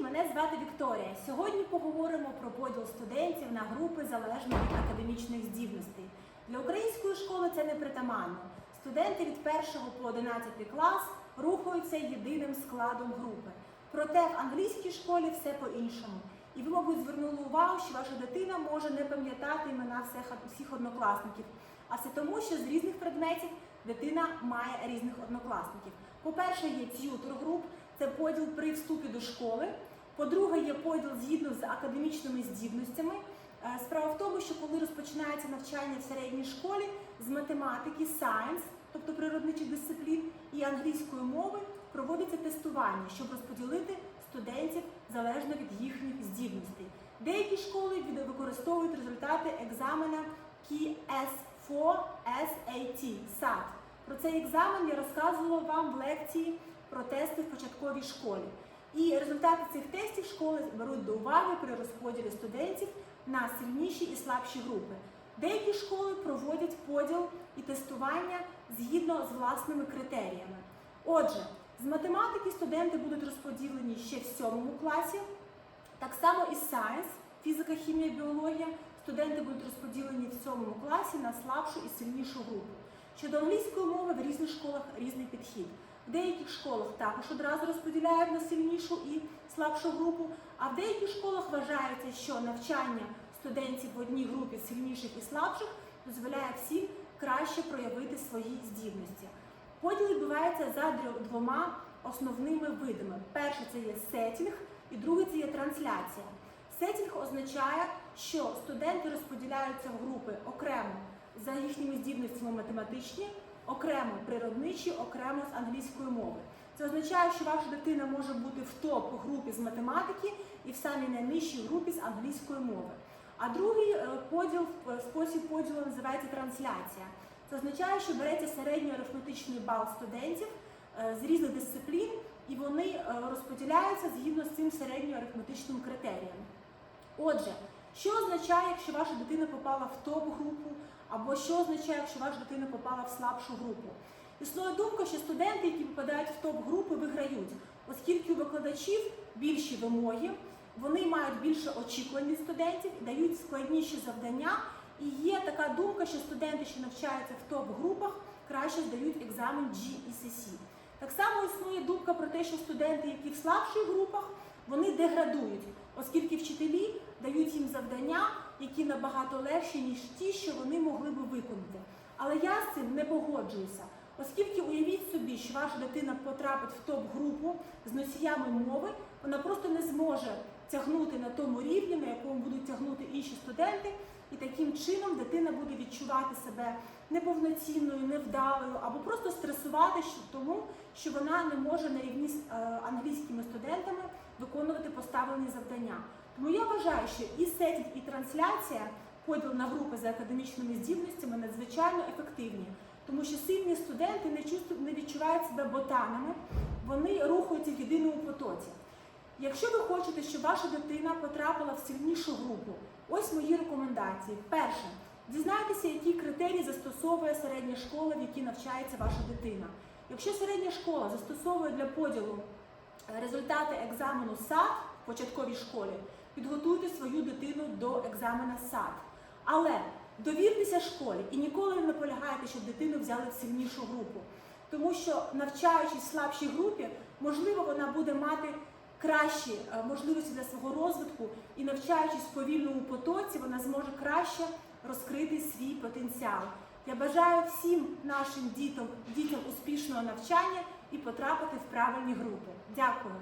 Мене звати Вікторія. Сьогодні поговоримо про поділ студентів на групи залежно від академічних здібностей. Для української школи це не притаманно. Студенти від 1 по 11 клас рухаються єдиним складом групи. Проте в англійській школі все по-іншому. І ви, мабуть, звернули увагу, що ваша дитина може не пам'ятати імена всіх, однокласників. А це тому, що з різних предметів дитина має різних однокласників. По-перше, є т'ютор груп, це поділ при вступі до школи. По-друге, є поділ згідно з академічними здібностями. Е, Справа в тому, що коли розпочинається навчання в середній школі з математики, science, тобто природничих дисциплін, і англійської мови проводиться тестування, щоб розподілити студентів залежно від їхніх здібностей. Деякі школи використовують результати екзамена KS4 SAT SAT. Про цей екзамен я розказувала вам в лекції про тести в початковій школі. І результати цих тестів школи беруть до уваги при розподілі студентів на сильніші і слабші групи. Деякі школи проводять поділ і тестування згідно з власними критеріями. Отже, з математики студенти будуть розподілені ще в сьомому класі, так само і Science, фізика, хімія, біологія. Студенти будуть розподілені в сьомому класі на слабшу і сильнішу групу. Щодо англійської мови в різних школах різний підхід. В деяких школах також одразу розподіляють на сильнішу і слабшу групу, а в деяких школах вважається, що навчання студентів в одній групі сильніших і слабших дозволяє всім краще проявити свої здібності. Поділ відбувається за двома основними видами. Перше це є сетінг, і друге це є трансляція. Сетінг означає, що студенти розподіляються в групи окремо за їхніми здібностями математичні, окремо природничі, окремо з англійської мови. Це означає, що ваша дитина може бути в топ-групі з математики і в самій найнижчій групі з англійської мови. А другий е, поділ, е, спосіб поділу називається трансляція. Це означає, що береться середній арифметичний бал студентів е, з різних дисциплін, і вони розподіляються згідно з цим середньоарифметичним критерієм. Отже, що означає, якщо ваша дитина попала в топ-групу, або що означає, якщо ваша дитина попала в слабшу групу? Існує думка, що студенти, які попадають в топ-групи, виграють, оскільки у викладачів більші вимоги, вони мають більше очікувань від студентів, дають складніші завдання. І є така думка, що студенти, що навчаються в топ-групах, краще здають екзамен GECC. Так само існує думка про те, що студенти, які в слабших групах, вони деградують, оскільки дають їм завдання, які набагато легші, ніж ті, що вони могли би виконати. Але я з цим не погоджуюся, оскільки уявіть собі, що ваша дитина потрапить в топ-групу з носіями мови, вона просто не зможе тягнути на тому рівні, на якому будуть тягнути інші студенти, і таким чином дитина буде відчувати себе неповноцінною, невдалою або просто стресувати тому, що вона не може на рівні з е, англійськими студентами виконувати поставлені завдання. Тому я вважаю, що і сетінг, і трансляція, поділ на групи за академічними здібностями надзвичайно ефективні, тому що сильні студенти не чувствують, не відчувають себе ботанами, вони рухаються в єдиному потоці. Якщо ви хочете, щоб ваша дитина потрапила в сильнішу групу, ось мої рекомендації. Перше, дізнайтеся, які критерії застосовує середня школа, в якій навчається ваша дитина. Якщо середня школа застосовує для поділу результати екзамену САД в початковій школі, підготуйте свою дитину до екзамена САД. Але довіртеся школі і ніколи не наполягайте, щоб дитину взяли в сильнішу групу. Тому що навчаючись в слабшій групі, можливо, вона буде мати кращі е, можливості для свого розвитку і навчаючись в повільному потоці, вона зможе краще розкрити свій потенціал. Я бажаю всім нашим дітям, дітям успішного навчання і потрапити в правильні групи. Дякую.